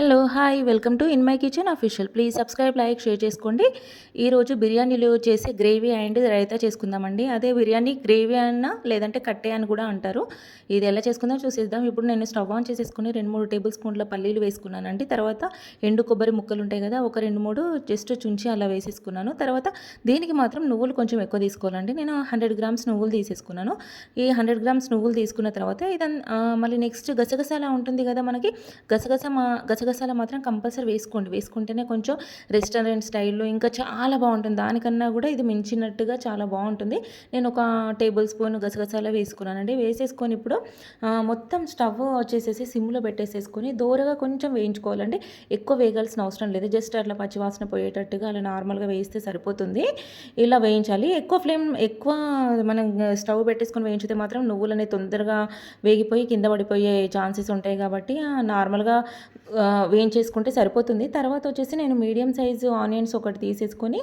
Hello hi welcome to in my kitchen official. Please subscribe like share చేసుకోండి. ఈరోజు బిర్యానీలో చేసే గ్రేవీ అండ్ రైతా చేసుకుందామండి. అదే బిర్యానీ గ్రేవీ అన్న లేదంటే కట్టే అని కూడా అంటారు. ఇది ఎలా చేసుకుందాం చూసేద్దాం. ఇప్పుడు నేను స్టవ్ ఆన్ చేసేసుకుని రెండు మూడు టేబుల్ స్పూన్ల పల్లీలు వేసుకున్నానండి. తర్వాత ఎండు కొబ్బరి ముక్కలు ఉంటాయి కదా ఒక రెండు మూడు జస్ట్ చుంచి అలా వేసేసుకున్నాను. తర్వాత దీనికి మాత్రం నువ్వులు కొంచెం ఎక్కువ తీసుకోవాలండి. నేను హండ్రెడ్ గ్రామ్స్ నువ్వులు తీసేసుకున్నాను. ఈ హండ్రెడ్ గ్రామ్స్ నువ్వులు తీసుకున్న తర్వాత ఇదన్ మళ్ళీ నెక్స్ట్ గసగసాల ఉంటుంది కదా మనకి గసగస మా గసాల మాత్రం కంపల్సరీ వేసుకోండి. వేసుకుంటేనే కొంచెం రెస్టారెంట్ స్టైల్లో ఇంకా చాలా బాగుంటుంది. దానికన్నా కూడా ఇది మించినట్టుగా చాలా బాగుంటుంది. నేను ఒక టేబుల్ స్పూన్ గసగసాల వేసుకున్నానండి. వేసేసుకొని ఇప్పుడు మొత్తం స్టవ్ వచ్చేసేసి సిమ్లో పెట్టేసేసుకొని దూరగా కొంచెం వేయించుకోవాలండి. ఎక్కువ వేగాల్సిన అవసరం లేదు. జస్ట్ అట్లా పచ్చివాసన పోయేటట్టుగా అలా నార్మల్గా వేస్తే సరిపోతుంది. ఇలా వేయించాలి. ఎక్కువ ఫ్లేమ్ ఎక్కువ మనం స్టవ్ పెట్టేసుకొని వేయించితే మాత్రం నువ్వులు అనేవి తొందరగా వేగిపోయి కింద పడిపోయే ఛాన్సెస్ ఉంటాయి కాబట్టి నార్మల్గా వేయించేసుకుంటే సరిపోతుంది. తర్వాత వచ్చేసి నేను మీడియం సైజు ఆనియన్స్ ఒకటి తీసేసుకొని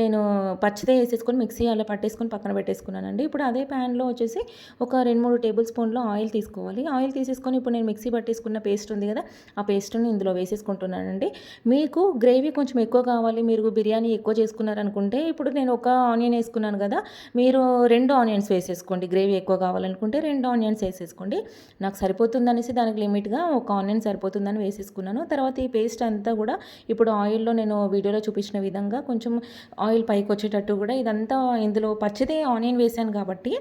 నేను పచ్చిదే వేసేసుకొని మిక్సీ అలా పట్టేసుకొని పక్కన పెట్టేసుకున్నానండి. ఇప్పుడు అదే ప్యాన్లో వచ్చేసి ఒక రెండు మూడు టేబుల్ స్పూన్లో ఆయిల్ తీసుకోవాలి. ఆయిల్ తీసేసుకొని ఇప్పుడు నేను మిక్సీ పట్టేసుకున్న పేస్ట్ ఉంది కదా ఆ పేస్ట్ని ఇందులో వేసేసుకుంటున్నానండి. మీకు గ్రేవీ కొంచెం ఎక్కువ కావాలి మీరు బిర్యానీ ఎక్కువ చేసుకున్నారనుకుంటే ఇప్పుడు నేను ఒక ఆనియన్ వేసుకున్నాను కదా మీరు రెండు ఆనియన్స్ వేసేసుకోండి. గ్రేవీ ఎక్కువ కావాలనుకుంటే రెండు ఆనియన్స్ వేసేసుకోండి. నాకు సరిపోతుందనేసి దానికి లిమిట్గా ఒక ఆనియన్ సరిపోతుందని వేసేసుకున్నాను. వేసుకున్నాను తర్వాత ఈ పేస్ట్ అంతా కూడా ఇప్పుడు ఆయిల్లో నేను వీడియోలో చూపించిన విధంగా కొంచెం ఆయిల్ పైకి వచ్చేటట్టు కూడా ఇదంతా ఇందులో పచ్చిదే ఆనియన్ వేసాను కాబట్టి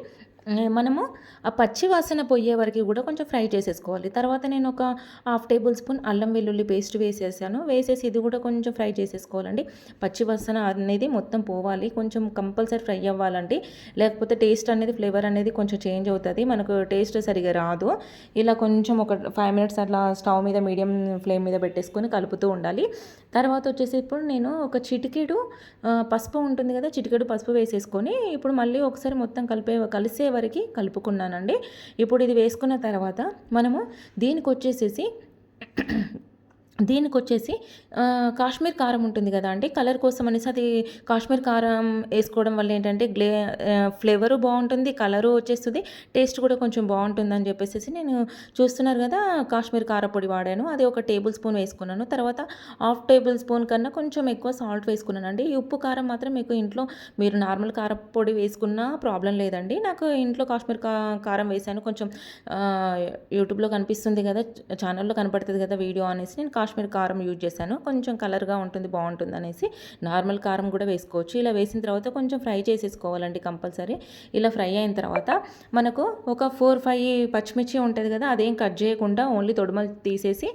మనము ఆ పచ్చి వాసన పోయే వరకు కూడా కొంచెం ఫ్రై చేసేసుకోవాలి. తర్వాత నేను ఒక హాఫ్ టేబుల్ స్పూన్ అల్లం వెల్లుల్లి పేస్ట్ వేసేసాను. వేసేసి ఇది కూడా కొంచెం ఫ్రై చేసేసుకోవాలండి. పచ్చి వాసన అనేది మొత్తం పోవాలి. కొంచెం కంపల్సరీ ఫ్రై అవ్వాలండి. లేకపోతే టేస్ట్ అనేది ఫ్లేవర్ అనేది కొంచెం చేంజ్ అవుతుంది. మనకు టేస్ట్ సరిగా రాదు. ఇలా కొంచెం ఒక ఫైవ్ మినిట్స్ అట్లా స్టవ్ మీద మీడియం ఫ్లేమ్ మీద పెట్టేసుకొని కలుపుతూ ఉండాలి. తర్వాత వచ్చేసి ఇప్పుడు నేను ఒక చిటికెడు పసుపు ఉంటుంది కదా చిటికెడు పసుపు వేసేసుకొని ఇప్పుడు మళ్ళీ ఒకసారి మొత్తం కలిపే కలిసే వరకు కలుపుకున్నానండి. ఇప్పుడు ఇది వేసుకున్న తర్వాత మనము దీనికి వచ్చేసేసి దీనికి వచ్చేసి కాశ్మీర్ కారం ఉంటుంది కదా అండి. కలర్ కోసం అనేసి అది కాశ్మీర్ కారం వేసుకోవడం వల్ల ఏంటంటే గ్లే ఫ్లేవరు బాగుంటుంది కలరు వచ్చేస్తుంది టేస్ట్ కూడా కొంచెం బాగుంటుంది అని చెప్పేసి నేను చూస్తున్నారు కదా కాశ్మీర్ కారపొడి వాడాను. అది ఒక టేబుల్ స్పూన్ వేసుకున్నాను. తర్వాత హాఫ్ టేబుల్ స్పూన్ కన్నా కొంచెం ఎక్కువ సాల్ట్ వేసుకున్నాను అండి ఉప్పు కారం మాత్రం మీకు ఇంట్లో మీరు నార్మల్ కారపొడి వేసుకున్నా ప్రాబ్లం లేదండి. నాకు ఇంట్లో కాశ్మీర్ కారం వేసాను కొంచెం యూట్యూబ్లో కనిపిస్తుంది కదా ఛానల్లో కనపడుతుంది కదా వీడియో అనేసి నేను కాశ్మీర్ కారం యూజ్ చేశాను. కొంచెం కలర్గా ఉంటుంది బాగుంటుంది అనేసి నార్మల్ కారం కూడా వేసుకోవచ్చు. ఇలా వేసిన తర్వాత కొంచెం ఫ్రై చేసేసుకోవాలండి కంపల్సరీ. ఇలా ఫ్రై అయిన తర్వాత మనకు ఒక ఫోర్ ఫైవ్ పచ్చిమిర్చి ఉంటుంది కదా అదేం కట్ చేయకుండా ఓన్లీ తొడుమలు తీసేసి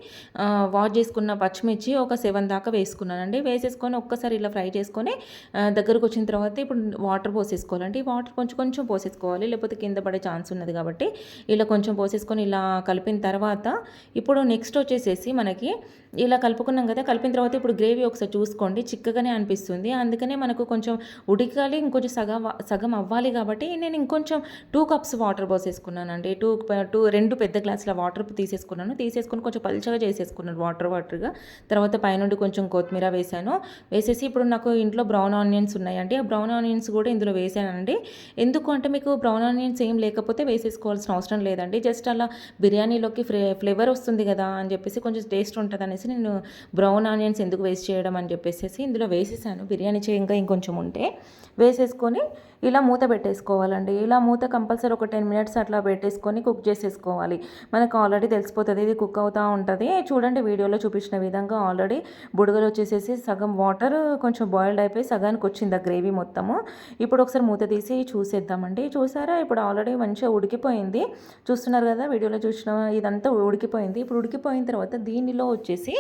వాష్ చేసుకున్న పచ్చిమిర్చి ఒక సెవెన్ దాకా వేసుకున్నానండి. వేసేసుకొని ఒక్కసారి ఇలా ఫ్రై చేసుకొని దగ్గరకు వచ్చిన తర్వాత ఇప్పుడు వాటర్ పోసేసుకోవాలండి. వాటర్ కొంచెం కొంచెం పోసేసుకోవాలి. లేకపోతే కింద పడే ఛాన్స్ ఉన్నది కాబట్టి ఇలా కొంచెం పోసేసుకొని ఇలా కలిపిన తర్వాత ఇప్పుడు నెక్స్ట్ వచ్చేసేసి మనకి ఇలా కలుపుకున్నాం కదా కలిపిన తర్వాత ఇప్పుడు గ్రేవీ ఒకసారి చూసుకోండి. చిక్కగానే అనిపిస్తుంది. అందుకనే మనకు కొంచెం ఉడికాలి ఇంకొంచెం సగం సగం అవ్వాలి కాబట్టి నేను ఇంకొంచెం టూ కప్స్ వాటర్ పోసేసుకున్నానండి. టూ టూ రెండు పెద్ద గ్లాసుల వాటర్ తీసేసుకున్నాను. తీసేసుకుని కొంచెం పలుచగా చేసేసుకున్నాను వాటర్ వాటర్గా. తర్వాత పైనుండి కొంచెం కొత్తిమీర వేసాను. వేసేసి ఇప్పుడు నాకు ఇంట్లో బ్రౌన్ ఆనియన్స్ ఉన్నాయండి. ఆ బ్రౌన్ ఆనియన్స్ కూడా ఇందులో వేసానండి. ఎందుకు అంటే మీకు బ్రౌన్ ఆనియన్స్ ఏం లేకపోతే వేసేసుకోవాల్సిన అవసరం లేదండి. జస్ట్ అలా బిర్యానీలోకి ఫ్లేవర్ వస్తుంది కదా అని చెప్పేసి కొంచెం టేస్ట్ ఉంటుంది అనేసి నేను బ్రౌన్ ఆనియన్స్ ఎందుకు వేస్ట్ చేయడం అని చెప్పేసి ఇందులో వేసేసాను. బిర్యానీ చేయంగా ఇంకొంచెం ఉంటే వేసేసుకొని ఇలా మూత పెట్టేసుకోవాలండి. ఇలా మూత కంపల్సరీ ఒక టెన్ మినిట్స్ అట్లా పెట్టేసుకొని కుక్ చేసేసుకోవాలి. మనకు ఆల్రెడీ తెలిసిపోతుంది ఇది కుక్ అవుతూ ఉంటుంది. చూడండి వీడియోలో చూపించిన విధంగా ఆల్రెడీ బుడగలు వచ్చేసేసి సగం వాటర్ కొంచెం బాయిల్డ్ అయిపోయి సగానికి వచ్చింది ఆ గ్రేవీ మొత్తము. ఇప్పుడు ఒకసారి మూత తీసి చూసేద్దామండి. చూసారా? ఇప్పుడు ఆల్రెడీ మంచిగా ఉడికిపోయింది. చూస్తున్నారు కదా వీడియోలో చూసిన ఇదంతా ఉడికిపోయింది. ఇప్పుడు ఉడికిపోయిన తర్వాత దీనిలో వచ్చేసి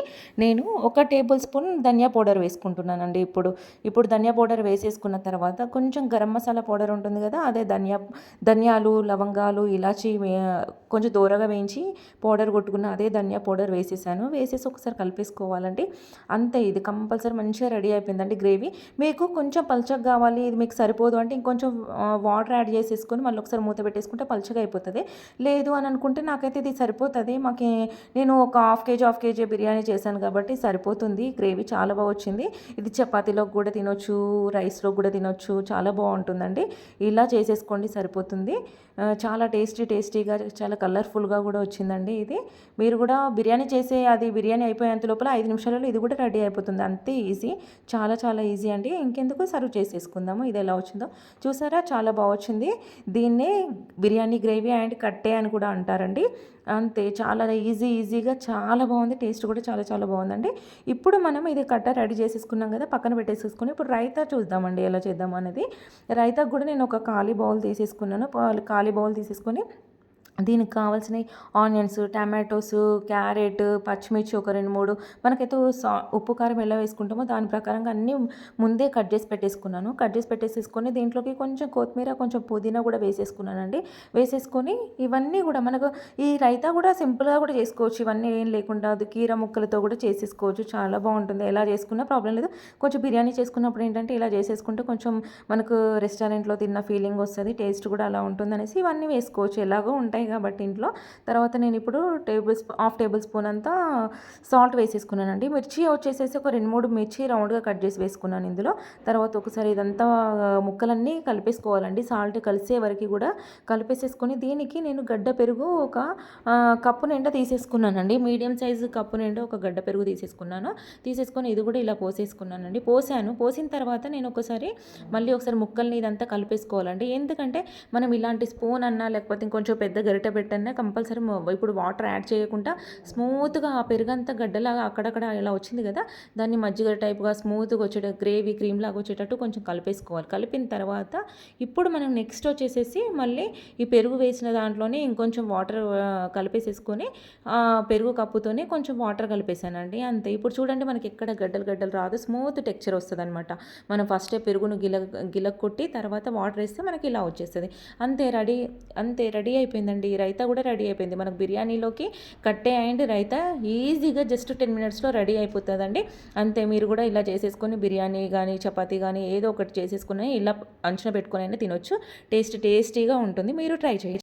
నేను ఒక టేబుల్ స్పూన్ ధనియా పౌడర్ వేసుకుంటున్నానండి ఇప్పుడు. ఇప్పుడు ధనియా పౌడర్ వేసేసుకున్న తర్వాత కొంచెం గరం మసాలా పౌడర్ ఉంటుంది కదా అదే ధనియా ధనియాలు లవంగాలు ఇలాచి కొంచెం దూరగా వేయించి పౌడర్ కొట్టుకున్న అదే ధనియా పౌడర్ వేసేసాను. వేసేసి ఒకసారి కలిపేసుకోవాలండి. అంతే ఇది కంపల్సరీ మంచిగా రెడీ అయిపోయిందండి గ్రేవీ. మీకు కొంచెం పల్చగా కావాలి ఇది మీకు సరిపోదు అంటే ఇంకొంచెం వాటర్ యాడ్ చేసేసుకొని మళ్ళీ ఒకసారి మూత పెట్టేసుకుంటే పల్చగా అయిపోతుంది. లేదు అని అనుకుంటే నాకైతే ఇది సరిపోతుంది. మాకు నేను ఒక half KG half KG biryani చేశాను కాబట్టి సరిపోతుంది. గ్రేవీ చాలా బాగా వచ్చింది. ఇది చపాతీలో కూడా తినొచ్చు రైస్లో కూడా తినొచ్చు. చాలా బాగుంటుందండి. ఇలా చేసేసుకోండి సరిపోతుంది. చాలా టేస్టీ టేస్టీగా చాలా కలర్ఫుల్గా కూడా వచ్చిందండి ఇది. మీరు కూడా బిర్యానీ చేసే అది బిర్యానీ అయిపోయేంత లోపల ఐదు నిమిషాలలో ఇది కూడా రెడీ అయిపోతుంది. అంతే ఈజీ చాలా చాలా ఈజీ అండి. ఇంకెందుకు సర్వ్ చేసేసుకుందాము ఇది ఎలా వచ్చిందో. చూసారా చాలా బాగా వచ్చింది. దీన్నే బిర్యానీ గ్రేవీ అండ్ కట్టే అని కూడా అంటారండి. అంతే చాలా ఈజీ ఈజీగా చాలా బాగుంది టేస్ట్ కూడా చాలా చాలా బాగుందండి. ఇప్పుడు మనం ఇది కట్ట రెడీ చేసేసుకున్నాం కదా పక్కన పెట్టేసేసుకుని ఇప్పుడు రైతా చూద్దామండి ఎలా చేద్దాం అనేది. రైతాకు కూడా నేను ఒక ఖాళీ బౌల్ తీసేసుకున్నాను ఖాళీ ఖాళీ బౌల్ తీసేసుకొని దీనికి కావాల్సిన ఆనియన్స్ టమాటోస్ క్యారెట్ పచ్చిమిర్చి ఒక రెండు మూడు. మనకైతే సా ఉప్పు కారం ఎలా వేసుకుంటామో దాని ప్రకారంగా అన్నీ ముందే కట్ చేసి పెట్టేసుకున్నాను. కట్ చేసి పెట్టేసేసుకొని దీంట్లోకి కొంచెం కొత్తిమీర కొంచెం పుదీనా కూడా వేసేసుకున్నానండి. వేసేసుకొని ఇవన్నీ కూడా మనకు ఈ రైతా కూడా సింపుల్గా కూడా చేసుకోవచ్చు. ఇవన్నీ ఏం లేకుండా కీర ముక్కలతో కూడా చేసేసుకోవచ్చు. చాలా బాగుంటుంది. ఎలా చేసుకున్నా ప్రాబ్లం లేదు. కొంచెం బిర్యానీ చేసుకున్నప్పుడు ఏంటంటే ఇలా చేసేసుకుంటే కొంచెం మనకు రెస్టారెంట్లో తిన్న ఫీలింగ్ వస్తుంది. టేస్ట్ కూడా అలా ఉంటుంది అనేసి ఇవన్నీ వేసుకోవచ్చు. ఎలాగో ఉంటాయి. కాబట్టి ఇంట్లో. తర్వాత నేను ఇప్పుడు tablespoon half table spoon అంతా సాల్ట్ వేసేసుకున్నానండి. మిర్చి వచ్చేసేసి ఒక రెండు మూడు మిర్చి రౌండ్గా కట్ చేసి వేసుకున్నాను ఇందులో. తర్వాత ఒకసారి ఇదంతా ముక్కలన్నీ కలిపేసుకోవాలండి. సాల్ట్ కలిసే వరకు కూడా కలిపేసేసుకొని దీనికి నేను గడ్డ పెరుగు ఒక కప్పు నిండా తీసేసుకున్నానండి. మీడియం సైజు కప్పు నిండా ఒక గడ్డ పెరుగు తీసేసుకున్నాను. తీసేసుకొని ఇది కూడా ఇలా పోసేసుకున్నానండి. పోసాను. పోసిన తర్వాత నేను ఒకసారి మళ్ళీ ఒకసారి ముక్కల్ని ఇదంతా కలిపేసుకోవాలండి. ఎందుకంటే మనం ఇలాంటి స్పూన్ అన్నా లేకపోతే ఇంకొంచెం పెద్ద గరిటె పెట్టన్నా కంపల్సరీ ఇప్పుడు వాటర్ యాడ్ చేయకుండా స్మూత్గా ఆ పెరుగంతా గడ్డలాగా అక్కడక్కడ ఇలా వచ్చింది కదా దాన్ని మజ్జిగ టైప్గా స్మూత్గా వచ్చేట గ్రేవీ క్రీమ్ లాగా వచ్చేటట్టు కొంచెం కలిపేసుకోవాలి. కలిపిన తర్వాత ఇప్పుడు మనం నెక్స్ట్ వచ్చేసేసి మళ్ళీ ఈ పెరుగు వేసిన దాంట్లోనే ఇంకొంచెం వాటర్ కలిపేసేసుకొని ఆ, పెరుగు కప్పుతోనే కొంచెం వాటర్ కలిపేసానండి అంతే. ఇప్పుడు చూడండి మనకి ఎక్కడ గడ్డలు గడ్డలు రాదు. స్మూత్ టెక్చర్ వస్తుంది అనమాట మనం ఫస్టే పెరుగును గిల గిలక్ కొట్టి తర్వాత వాటర్ వేస్తే మనకి ఇలా వచ్చేస్తుంది. అంతే రెడీ అంతే రెడీ అయిపోయిందండి. ఈ రైతా కూడా రెడీ అయిపోయింది. మనకు బిర్యానీలోకి కట్టే అండ్ రైతా ఈజీగా జస్ట్ టెన్ మినిట్స్లో రెడీ అయిపోతుందండి. అంతే మీరు కూడా ఇలా చేసేసుకొని బిర్యానీ కానీ చపాతీ కానీ ఏదో ఒకటి చేసేసుకుని ఇలా అంచున పెట్టుకొని అయినా తినొచ్చు. టేస్ట్ టేస్టీగా ఉంటుంది. మీరు ట్రై చేయండి.